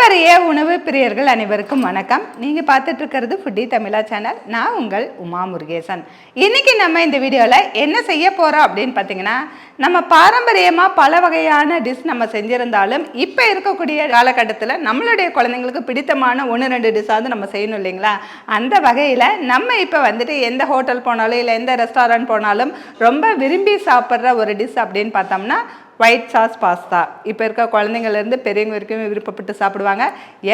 பாரம்பரிய உணவு பிரியர்கள் அனைவருக்கும் வணக்கம். நீங்கள் பார்த்துட்டு இருக்கிறது ஃபுட்டி தமிழா சேனல் நான் உங்கள் உமா முருகேசன். இன்னைக்கு நம்ம இந்த வீடியோவில் என்ன செய்ய போகிறோம் அப்படின்னு பார்த்தீங்கன்னா நம்ம பாரம்பரியமாக பல வகையான டிஷ் நம்ம செஞ்சிருந்தாலும் இப்போ இருக்கக்கூடிய காலகட்டத்தில் நம்மளுடைய குழந்தைங்களுக்கு பிடித்தமான ஒன்று ரெண்டு டிஷ்ஷாவது நம்ம செய்யணும் இல்லைங்களா? அந்த வகையில் நம்ம இப்போ வந்துட்டு எந்த ஹோட்டல் போனாலும் இல்லை எந்த ரெஸ்டாரண்ட் போனாலும் ரொம்ப விரும்பி சாப்பிட்ற ஒரு டிஷ் அப்படின்னு பார்த்தோம்னா ஒயிட் சாஸ் பாஸ்தா இப்போ இருக்க குழந்தைங்கள்லேருந்து பெரியவங்க வரைக்கும் விருப்பப்பட்டு சாப்பிடுவாங்க.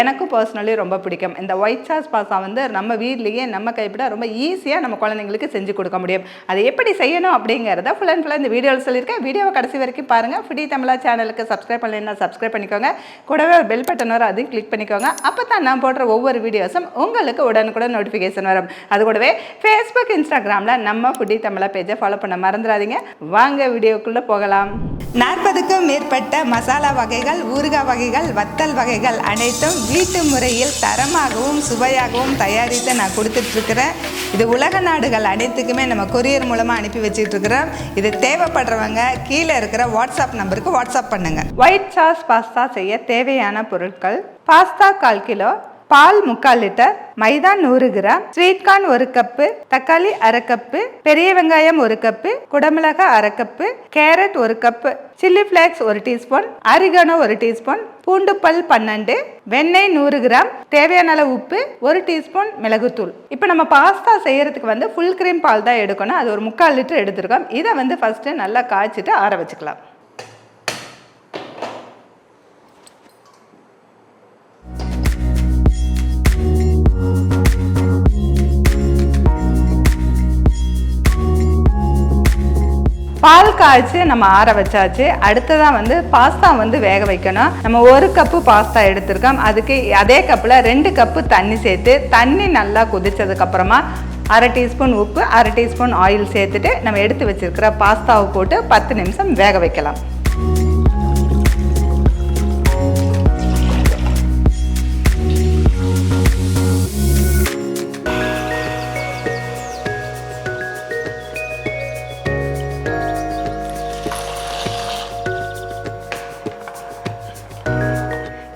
எனக்கும் பர்சனலி ரொம்ப பிடிக்கும். இந்த ஒயிட் சாஸ் பாஸ்தா வந்து நம்ம வீட்லேயே நம்ம கைப்பட ரொம்ப ஈஸியாக நம்ம குழந்தைங்களுக்கு செஞ்சு கொடுக்க முடியும். அதை எப்படி செய்யணும் அப்படிங்கிறத ஃபுல் அண்ட் ஃபுல்லாக இந்த வீடியோவில் சொல்லியிருக்கேன். வீடியோவை கடைசி வரைக்கும் பாருங்கள் ஃப்ரீ தமிழா சேனலுக்கு சப்ஸ்கிரைப் பண்ணலைன்னா சப்ஸ்கிரைப் பண்ணிக்கோங்க. கூடவே ஒரு பெல் பட்டன் வரும் அதையும் கிளிக் பண்ணிக்கோங்க. அப்போ தான் நான் போடுற ஒவ்வொரு வீடியோஸும் உங்களுக்கு உடனுக்குடன் நோட்டிஃபிகேஷன் வரும். அது கூடவே ஃபேஸ்புக் இன்ஸ்டாகிராமில் நம்ம ஃபுடி தமிழா பேஜை ஃபாலோ பண்ண மறந்துடாதீங்க. வாங்க வீடியோக்குள்ளே போகலாம். நான் நாற்பதுக்கும் மேற்பட்ட மசாலா வகைகள் ஊறுகாய் வகைகள் வத்தல் வகைகள் அனைத்தும் வீட்டு முறையில் தரமாகவும் சுவையாகவும் தயாரித்து நான் கொடுத்துட்ருக்கிறேன். இது உலக நாடுகள் அனைத்துக்குமே நம்ம கொரியர் மூலமாக அனுப்பி வச்சிட்ருக்கிறோம். இது தேவைப்படுறவங்க கீழே இருக்கிற வாட்ஸ்அப் நம்பருக்கு வாட்ஸ்அப் பண்ணுங்கள் ஒயிட் சாஸ் பாஸ்தா செய்ய தேவையான பொருட்கள் பாஸ்தா கால் கிலோ பால் முக்கால் லிட்டர் மைதா நூறு கிராம் ஸ்வீட் கார்ன் ஒரு கப்பு தக்காளி அரை கப்பு பெரிய வெங்காயம் ஒரு கப்பு குடமிளகா அரை கப்பு கேரட் ஒரு கப்பு சில்லி ஃப்ளேக்ஸ் ஒரு டீஸ்பூன் அரிகனோ ஒரு டீஸ்பூன் பூண்டு பல் பன்னெண்டு வெண்ணெய் நூறு கிராம் தேவையான அளவு உப்பு ஒரு டீஸ்பூன் மிளகுத்தூள். இப்போ நம்ம பாஸ்தா செய்யறதுக்கு வந்து ஃபுல் கிரீம் பால் தான் எடுக்கணும். அது ஒரு முக்கால் லிட்டர் எடுத்துருக்கோம். இதை வந்து ஃபஸ்ட்டு நல்லா காய்ச்சிட்டு ஆற வச்சுக்கலாம். பால் காய்ச்சி நம்ம ஆற வச்சாச்சு. அடுத்ததாக வந்து பாஸ்தா வந்து வேக வைக்கணும். நம்ம ஒரு கப்பு பாஸ்தா எடுத்திருக்கோம். அதுக்கு அதே கப்பில் ரெண்டு கப்பு தண்ணி சேர்த்து தண்ணி நல்லா கொதிச்சதுக்கப்புறமா அரை டீஸ்பூன் உப்பு அரை டீஸ்பூன் ஆயில் சேர்த்துட்டு நம்ம எடுத்து வச்சிருக்கிற பாஸ்தாவை போட்டு பத்து நிமிஷம் வேக வைக்கலாம்.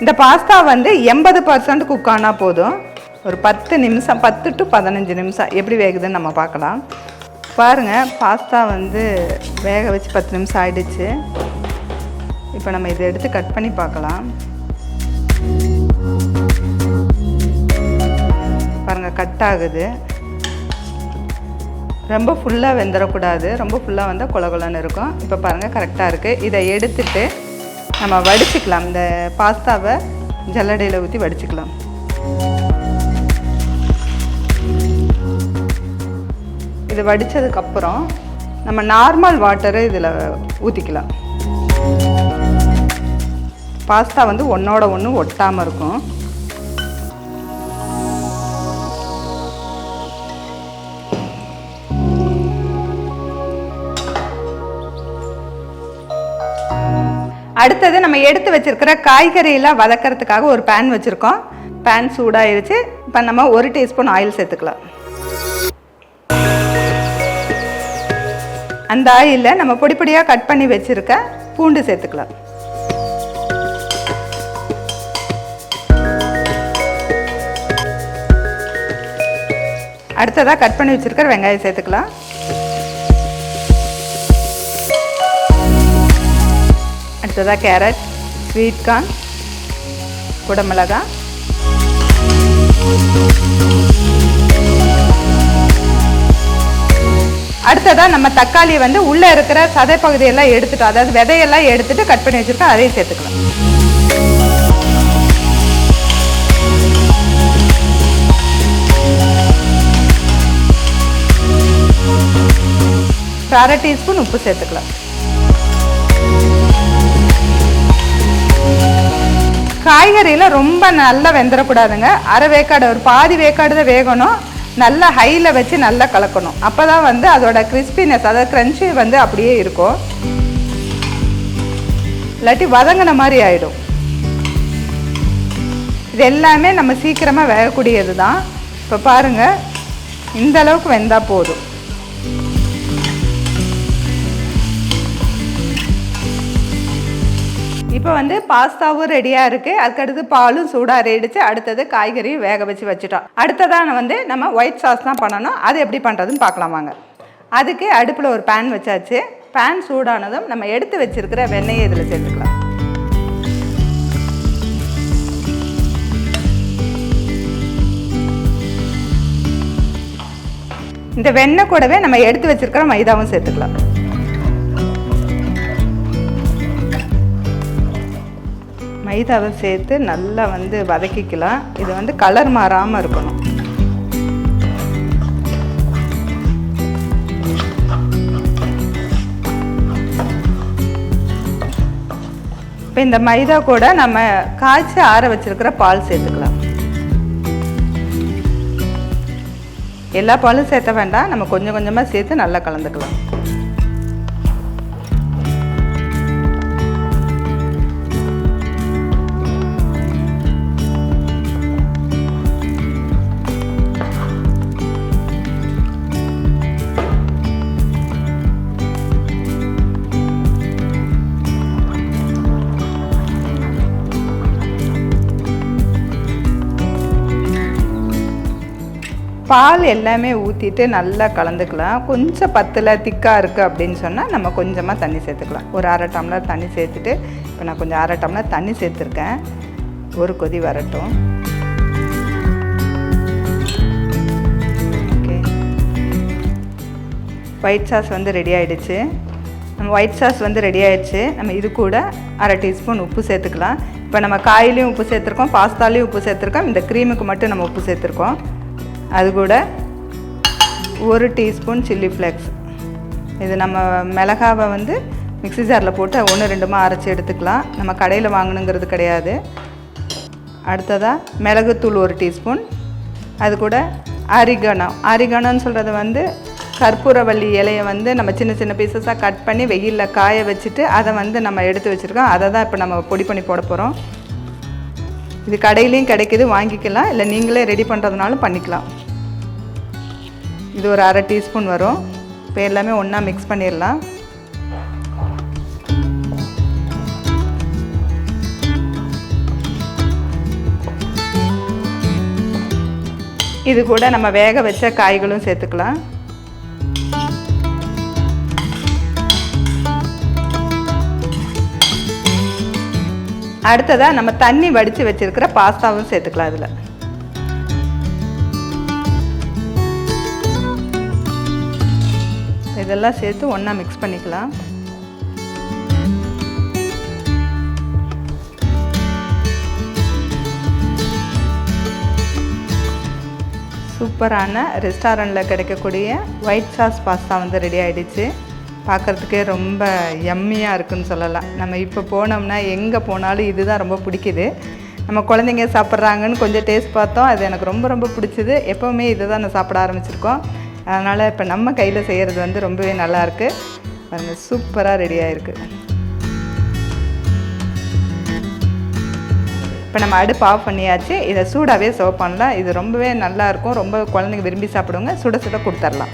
இந்த பாஸ்தா வந்து எண்பது பர்சன்ட் குக் ஆனால் போதும். ஒரு பத்து நிமிஷம் பத்து டு பதினஞ்சு நிமிஷம். எப்படி வேகுதுன்னு நம்ம பார்க்கலாம். பாருங்கள் பாஸ்தா வந்து வேக வச்சு பத்து நிமிஷம் ஆயிடுச்சு. இப்போ நம்ம இதை எடுத்து கட் பண்ணி பார்க்கலாம். பாருங்கள் கட் ஆகுது. ரொம்ப ஃபுல்லாக வெந்துடக்கூடாது ரொம்ப ஃபுல்லாக வந்தால் குல குலன்னு இருக்கும். இப்போ பாருங்கள் கரெக்டாக இருக்குது இதை எடுத்துட்டு நம்ம வடிச்சுக்கலாம். இந்த பாஸ்தாவை ஜல்லடையில் ஊற்றி வடிச்சுக்கலாம். இது வடித்ததுக்கப்புறம் நம்ம நார்மல் வாட்டரை இதில் ஊற்றிக்கலாம் பாஸ்தா வந்து ஒன்றோட ஒன்று ஒட்டாமல் இருக்கும். அடுத்தது நம்ம எடுத்து வச்சிருக்கிற காய்கறியெல்லாம் வதக்கிறதுக்காக ஒரு பேன் வச்சுருக்கோம். பேன் சூடாயிருச்சு. இப்போ நம்ம ஒரு டீஸ்பூன் ஆயில் சேர்த்துக்கலாம். அந்த ஆயிலில் நம்ம பொடி பொடியாக கட் பண்ணி வச்சுருக்க பூண்டு சேர்த்துக்கலாம். அடுத்ததாக கட் பண்ணி வச்சுருக்கிற வெங்காயம் சேர்த்துக்கலாம். அடுத்ததாக கேரட் ஸ்வீட் கார்ன் குடமிளகா. அடுத்ததாக நம்ம தக்காளி வந்து உள்ளே இருக்கிற சதை பகுதியெல்லாம் எடுத்துட்டோம் அதாவது விதையெல்லாம் எடுத்துட்டு கட் பண்ணி வச்சுருக்கோம் அதையும் சேர்த்துக்கலாம். அரை டீஸ்பூன் உப்பு சேர்த்துக்கலாம். காய்கறியில் ரொம்ப நல்லா வெந்துடக்கூடாதுங்க அரை வேக்காடு ஒரு பாதி வேக்காடு தான் வேகணும். நல்லா ஹையில் வச்சு நல்லா கலக்கணும். அப்போ தான் வந்து அதோட கிறிஸ்பினஸ் அதாவது க்ரன்ச்சி வந்து அப்படியே இருக்கும். இல்லாட்டி வதங்கின மாதிரி ஆகிடும் இது எல்லாமே நம்ம சீக்கிரமாக வேகக்கூடியது தான் இப்போ பாருங்கள் இந்த அளவுக்கு வெந்தால் போதும். இப்போ வந்து பாஸ்தாவும் ரெடியாக இருக்குது அதுக்கடுத்து பாலும் சூடாக ரெடிச்சு அடுத்தது காய்கறியும் வேக வச்சு வச்சுட்டோம். அடுத்ததான் வந்து நம்ம ஒயிட் சாஸ் தான் பண்ணணும். அது எப்படி பண்ணுறதுன்னு பார்க்கலாம் வாங்க. அதுக்கு அடுப்பில் ஒரு பேன் வச்சாச்சு. பேன் சூடானதும் நம்ம எடுத்து வச்சிருக்கிற வெண்ணெயை இதில் சேர்த்துக்கலாம். இந்த வெண்ணெய் கூடவே நம்ம எடுத்து வச்சிருக்கிற மைதாவும் சேர்த்துக்கலாம். மைதாவை சேர்த்து நல்லா வந்து வதக்கிக்கலாம். இது வந்து கலர் மாறாமல் இருக்கணும். இப்போ இந்த மைதா கூட நம்ம காய்ச்சி ஆற வச்சிருக்கிற பால் சேர்த்துக்கலாம். எல்லா பாலும் சேர்த்த வேண்டாம். நம்ம கொஞ்சம் கொஞ்சமாக சேர்த்து நல்லா கலந்துக்கலாம். பால் எல்லாமே ஊற்றிட்டு நல்லா கலந்துக்கலாம். கொஞ்சம் பத்தில் திக்காக இருக்குது அப்படின்னு சொன்னால் நம்ம கொஞ்சமாக தண்ணி சேர்த்துக்கலாம். ஒரு அரை டம்ளர் தண்ணி சேர்த்துட்டு இப்போ நான் கொஞ்சம் அரை டம்ளர் தண்ணி சேர்த்துருக்கேன். ஒரு கொதி வரட்டும். ஓகே ஒயிட் சாஸ் வந்து ரெடி ஆகிடுச்சு நம்ம ஒயிட் சாஸ் வந்து ரெடி ஆயிடுச்சு. நம்ம இது கூட அரை டீஸ்பூன் உப்பு சேர்த்துக்கலாம். இப்போ நம்ம காயிலையும் உப்பு சேர்த்துருக்கோம் பாஸ்தாலையும் உப்பு சேர்த்துருக்கோம். இந்த க்ரீமுக்கு மட்டும் நம்ம உப்பு சேர்த்துருக்கோம். அது கூட ஒரு டீஸ்பூன் சில்லி ஃப்ளேக்ஸ். இது நம்ம மிளகாவை வந்து மிக்ஸி ஜாரில் போட்டு ஒன்று ரெண்டுமா அரைச்சி எடுத்துக்கலாம். நம்ம கடையில் வாங்கணுங்கிறது கிடையாது. அடுத்ததாக மிளகுத்தூள் ஒரு டீஸ்பூன். அது கூட அரிகணம் அரிகணம்னு சொல்கிறது வந்து கற்பூரவள்ளி இலையை வந்து நம்ம சின்ன சின்ன பீசஸாக கட் பண்ணி வெயிலில் காய வச்சுட்டு அதை வந்து நம்ம எடுத்து வச்சுருக்கோம். அதை தான் இப்போ நம்ம பொடி பண்ணி போட போகிறோம் இது கடையிலையும் கிடைக்கிது வாங்கிக்கலாம். இல்லை நீங்களே ரெடி பண்ணுறதுனாலும் பண்ணிக்கலாம். இது ஒரு அரை டீஸ்பூன் வரும். இப்போ எல்லாமே ஒன்றா மிக்ஸ் பண்ணிடலாம். இது கூட நம்ம வேக வச்ச காய்களும் சேர்த்துக்கலாம். அடுத்ததாக நம்ம தண்ணி வடித்து வச்சுருக்கிற பாஸ்தாவும் சேர்த்துக்கலாம் அதில் இதெல்லாம் சேர்த்து ஒன்றா மிக்ஸ் பண்ணிக்கலாம். சூப்பரான ரெஸ்டாரண்ட்டில் கிடைக்கக்கூடிய ஒயிட் சாஸ் பாஸ்தா வந்து ரெடி ஆகிடுச்சு பார்க்குறதுக்கே ரொம்ப எம்மியாக இருக்குன்னு சொல்லலாம். நம்ம இப்போ போனோம்னா எங்கே போனாலும் இதுதான் ரொம்ப பிடிக்குது. நம்ம குழந்தைங்க சாப்பிட்றாங்கன்னு கொஞ்சம் டேஸ்ட் பார்த்தோம். அது எனக்கு ரொம்ப ரொம்ப பிடிச்சிது. எப்போவுமே இதை தான் நான் சாப்பிட ஆரம்பிச்சிருக்கோம். அதனால் இப்போ நம்ம கையில் செய்கிறது வந்து ரொம்பவே நல்லாயிருக்கு பாருங்கள் சூப்பராக ரெடி ஆகிருக்கு இப்போ நம்ம அடுப்பு ஆஃப் பண்ணியாச்சு. இதை சூடாகவே சர்வ் பண்ணலாம். இது ரொம்பவே நல்லாயிருக்கும் ரொம்ப குழந்தைங்க விரும்பி சாப்பிடுவாங்க. சுட சுட கொடுத்துர்லாம்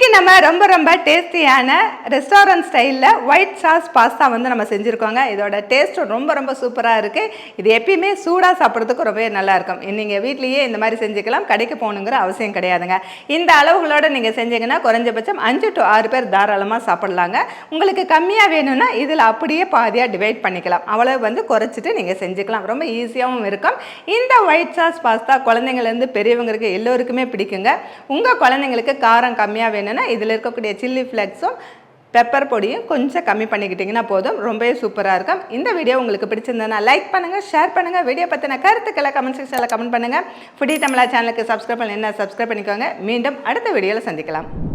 இன்றைக்கி நம்ம ரொம்ப ரொம்ப டேஸ்டியான ரெஸ்டாரண்ட் ஸ்டைலில் ஒயிட் சாஸ் பாஸ்தா வந்து நம்ம செஞ்சுருக்கோங்க. இதோட டேஸ்ட்டும் ரொம்ப ரொம்ப சூப்பராக இருக்குது இது எப்பயுமே சூடாக சாப்பிட்றதுக்கு ரொம்பவே நல்லாயிருக்கும் நீங்கள் வீட்லேயே இந்த மாதிரி செஞ்சுக்கலாம். கடைக்கு போகணுங்கிற அவசியம் கிடையாதுங்க. இந்த அளவுகளோடு நீங்கள் செஞ்சீங்கன்னா குறைஞ்சபட்சம் அஞ்சு டு ஆறு பேர் தாராளமாக சாப்பிட்லாங்க. உங்களுக்கு கம்மியாக வேணும்னா இதில் அப்படியே பாதியாக டிவைட் பண்ணிக்கலாம். அவ்வளோ வந்து குறைச்சிட்டு நீங்கள் செஞ்சுக்கலாம். ரொம்ப ஈஸியாகவும் இருக்கும். இந்த ஒயிட் சாஸ் பாஸ்தா குழந்தைங்கள்லேருந்து பெரியவங்களுக்கு எல்லோருக்குமே பிடிக்குங்க. உங்கள் குழந்தைங்களுக்கு காரம் கம்மியாக வேணும் என்னென்னா இதில் இருக்கக்கூடிய சில்லி ஃப்ளெக்ஸும் பெப்பர் பொடியும் கொஞ்சம் கம்மி பண்ணிக்கிட்டிங்கன்னா போதும். ரொம்பவே சூப்பராக இருக்கும். இந்த வீடியோ உங்களுக்கு பிடிச்சிருந்ததுன்னா லைக் பண்ணுங்கள் ஷேர் பண்ணுங்கள் வீடியோ பற்றின கருத்துக்களை கமெண்ட் செக்ஷனில் கமெண்ட் பண்ணுங்கள் ஃபுடி தமிழா சேனலுக்கு சப்ஸ்கிரைப் பண்ணி என்ன சப்ஸ்கிரைப் பண்ணிக்கோங்க. மீண்டும் அடுத்த வீடியோவில் சந்திக்கலாம்.